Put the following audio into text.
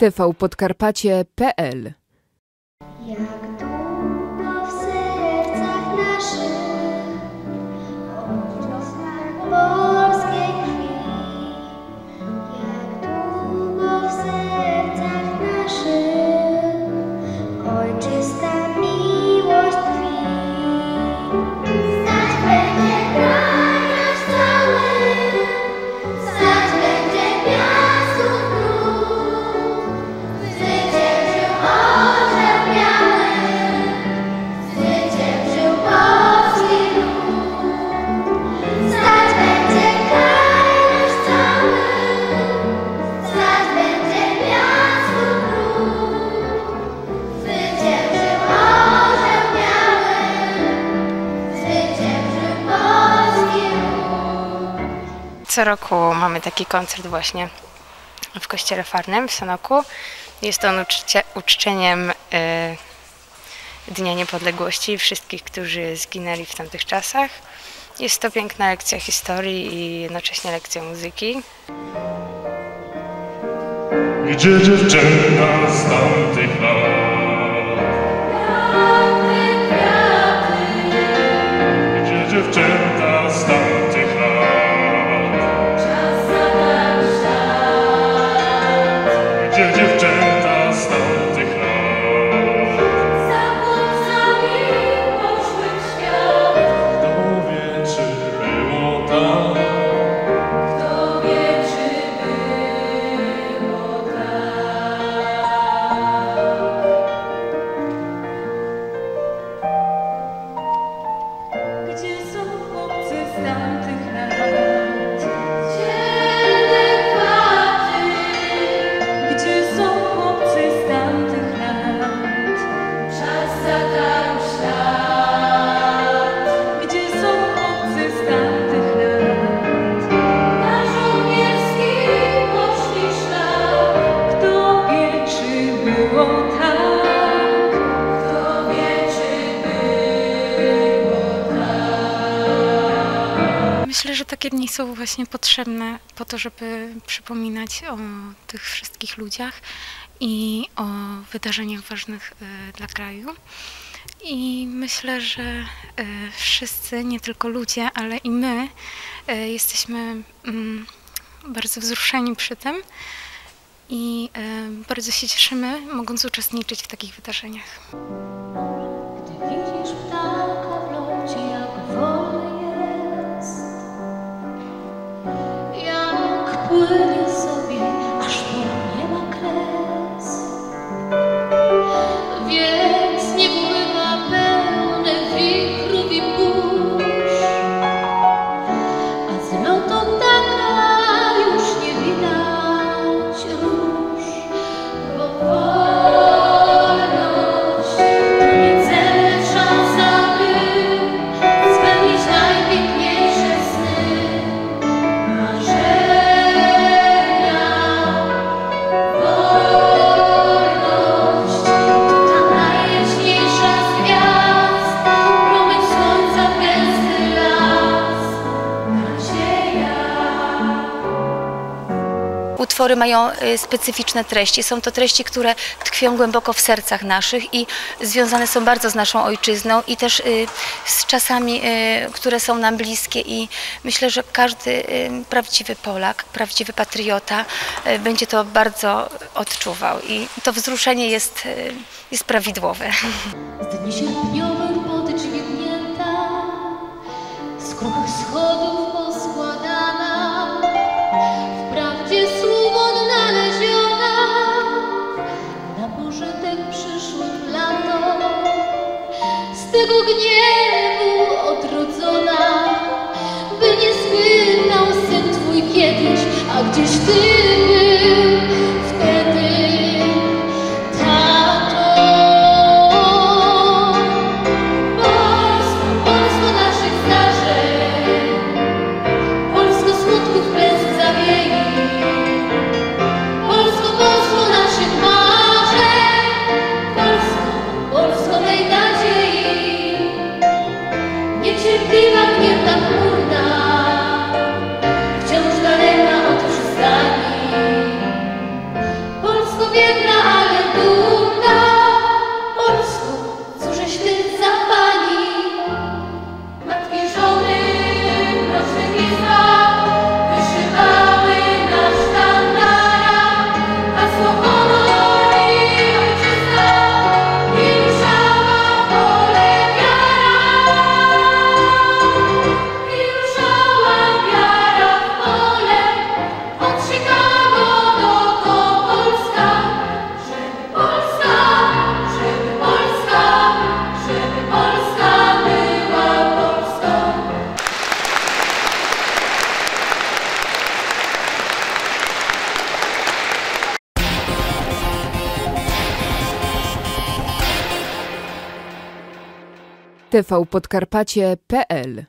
tvpodkarpacie.pl Co roku mamy taki koncert właśnie w Kościele Farnym w Sanoku. Jest on uczcie, uczczeniem y, Dnia Niepodległości wszystkich, którzy zginęli w tamtych czasach. Jest to piękna lekcja historii i jednocześnie lekcja muzyki. Gdzie dziewczęta z tamtych lat? Myślę, że takie dni są właśnie potrzebne po to, żeby przypominać o tych wszystkich ludziach i o wydarzeniach ważnych y, dla kraju. I myślę, że y, wszyscy, nie tylko ludzie, ale i my y, jesteśmy mm, bardzo wzruszeni przy tym i bardzo się cieszymy, mogąc uczestniczyć w takich wydarzeniach. Would you say? Utwory mają y, specyficzne treści. Są to treści, które tkwią głęboko w sercach naszych i związane są bardzo z naszą ojczyzną i też y, z czasami, y, które są nam bliskie i myślę, że każdy prawdziwy Polak, prawdziwy patriota będzie to bardzo odczuwał i to wzruszenie jest, jest prawidłowe. Dni sierpniowych z kruchych schodów poskładana, z tego gniewu odrodzona, by nie słynął syn twój kiedyś, a gdzieś ty tvpodkarpacie.pl